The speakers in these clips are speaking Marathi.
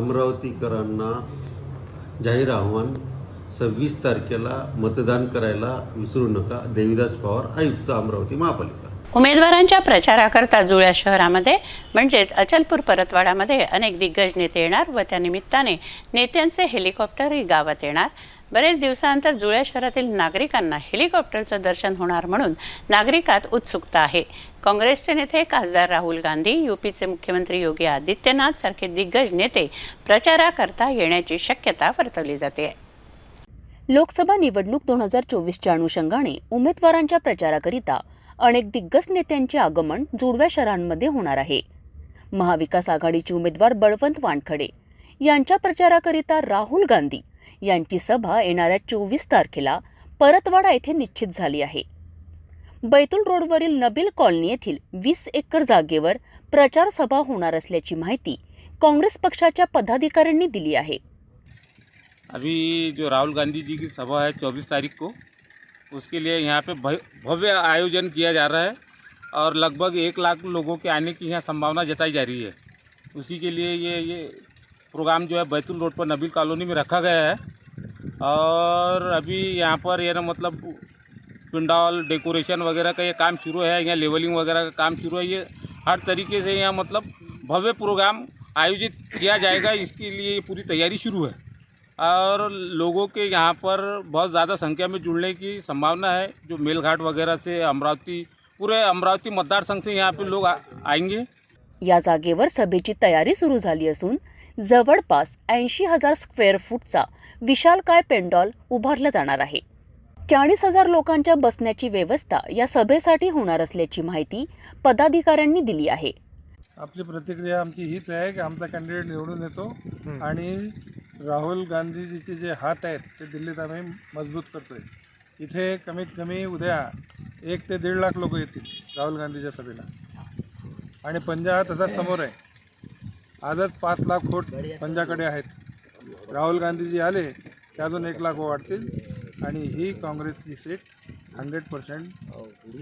अमरावतीकरांना जाहीर आव्हान सव्वीस तारखेला मतदान करायला विसरू नका देविदास पवार आयुक्त अमरावती महापालिका. उमेदवारांच्या प्रचाराकरता जुळ्या शहरामध्ये म्हणजेच अचलपूर परतवाडामध्ये अनेक दिग्गज नेते येणार व त्यानिमित्ताने नेत्यांचे हेलिकॉप्टरही गावात येणार. बरेच दिवसानंतर जुळ्या शहरातील नागरिकांना हेलिकॉप्टरचं दर्शन होणार म्हणून नागरिकात उत्सुकता आहे. काँग्रेसचे नेते खासदार राहुल गांधी युपीचे मुख्यमंत्री योगी आदित्यनाथ सारखे दिग्गज नेते प्रचाराकरता येण्याची शक्यता वर्तवली जाते. लोकसभा निवडणूक दोन हजार चोवीसच्या अनुषंगाने उमेदवारांच्या प्रचाराकरिता अनेक दिग्गज नेत्यांचे आगमन जुडव्या शहरांमध्ये होणार आहे. महाविकास आघाडीचे उमेदवार बळवंत वानखडे यांच्या प्रचाराकरिता राहुल गांधी यांची सभा येणाऱ्या चोवीस तारखेला परतवाडा येथे निश्चित झाली आहे. बैतूल रोडवरील नबील कॉलनी येथील वीस एकर जागेवर प्रचार सभा होणार असल्याची माहिती काँग्रेस पक्षाच्या पदाधिकाऱ्यांनी दिली आहे. अभी जो राहुल गांधी जी की सभा है चौबीस तारीख को, उसके लिए यहाँ पे भव्य आयोजन किया जा रहा है और लगभग एक लाख लोगों के आने की यहाँ संभावना जताई जा रही है। उसी के लिए ये ये प्रोग्राम जो है बैतूल रोड पर नबील कॉलोनी में रखा गया है। और अभी यहाँ पर ये ना मतलब पिंडाल डेकोरेशन वगैरह का ये काम शुरू है, यहाँ लेवलिंग वगैरह का काम शुरू है। ये हर तरीके से यहाँ मतलब भव्य प्रोग्राम आयोजित किया जाएगा, इसके लिए पूरी तैयारी शुरू है। और लोगों के यहाँ पर बहुत ज़्यादा संख्या में जुड़ने की संभावना है। जो मेलघाट वगैरह से अमरावती, पूरे अमरावती मतदार संघ से यहाँ पे लोग आएँगे। या जागेवर सभेची तयारी सुरू झाली असून जवळपास ऐंशी हजार स्क्वेअर फूटचा विशालकाय पेंडॉल उभारला जाणार आहे. चाळीस हजार लोकांच्या बसण्याची व्यवस्था या सभेसाठी होणार असल्याची माहिती पदाधिकाऱ्यांनी दिली आहे. आपली प्रतिक्रिया आमची हीच आहे की आमचा कॅन्डिडेट निवडून येतो आणि राहुल गांधीजीचे जे हात आहेत ते दिल्लीत आम्ही मजबूत करतोय. इथे कमीत कमी उद्या एक ते दीड लाख लोक येतील राहुल गांधीच्या सभेला. आणि पंजा हा तसाच समोर आहे. आजच पाच लाख वोट पंजाकडे आहेत. राहुल गांधीजी आले ते अजून एक लाख वाढतील. आणि ही काँग्रेसची सीट हंड्रेड पर्सेंट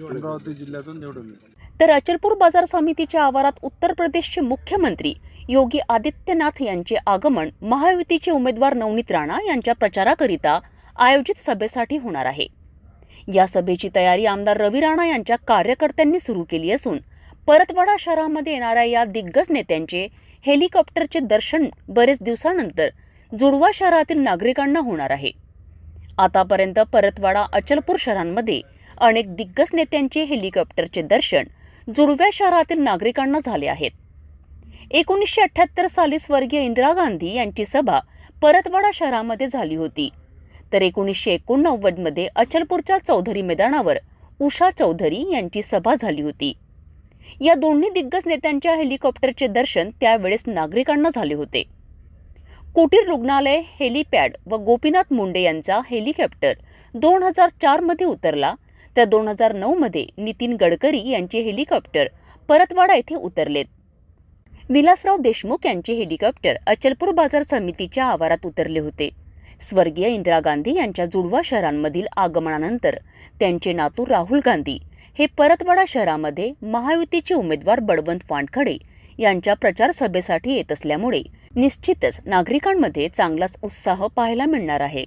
अमरावती जिल्ह्यातून निवडून तर अचलपूर बाजार समितीच्या आवारात उत्तर प्रदेशचे मुख्यमंत्री योगी आदित्यनाथ यांचे आगमन महायुतीचे उमेदवार नवनीत राणा यांच्या प्रचाराकरिता आयोजित सभेसाठी होणार आहे. या सभेची तयारी आमदार रवी राणा यांच्या कार्यकर्त्यांनी सुरू केली असून परतवाडा शहरामध्ये येणाऱ्या या दिग्गज नेत्यांचे हेलिकॉप्टरचे दर्शन बरेच दिवसानंतर जुडवा शहरातील नागरिकांना होणार आहे. आतापर्यंत परतवाडा अचलपूर शहरांमध्ये अनेक दिग्गज नेत्यांचे हेलिकॉप्टरचे दर्शन जुडव्या शहरातील नागरिकांना झाले आहेत. एकोणीसशे अठ्ठ्याहत्तर साली स्वर्गीय इंदिरा गांधी यांची सभा परतवाडा शहरामध्ये झाली होती. तर एकोणीसशे एकोणनव्वदमध्ये अचलपूरच्या चौधरी मैदानावर उषा चौधरी यांची सभा झाली होती. या दोन्ही दिग्गज नेत्यांच्या हेलिकॉप्टरचे दर्शन त्यावेळेस नागरिकांना झाले होते. कुटीर रुग्णालय हेलिपॅड व गोपीनाथ मुंडे यांचा हेलिकॉप्टर दोन हजार चारमध्ये उतरला. तर दोन हजार नऊमध्ये नितीन गडकरी यांचे हेलिकॉप्टर परतवाडा येथे उतरलेत. विलासराव देशमुख यांचे हेलिकॉप्टर अचलपूर बाजार समितीच्या आवारात उतरले होते. स्वर्गीय इंदिरा गांधी यांच्या जुडवा शहरांमधील आगमनानंतर त्यांचे नातू राहुल गांधी हे परतवाडा शहरामध्ये महायुतीचे उमेदवार बळवंत वानखडे यांच्या प्रचार सभेसाठी येत असल्यामुळे निश्चितच नागरिकांमध्ये चांगलाच उत्साह पाहायला मिळणार आहे.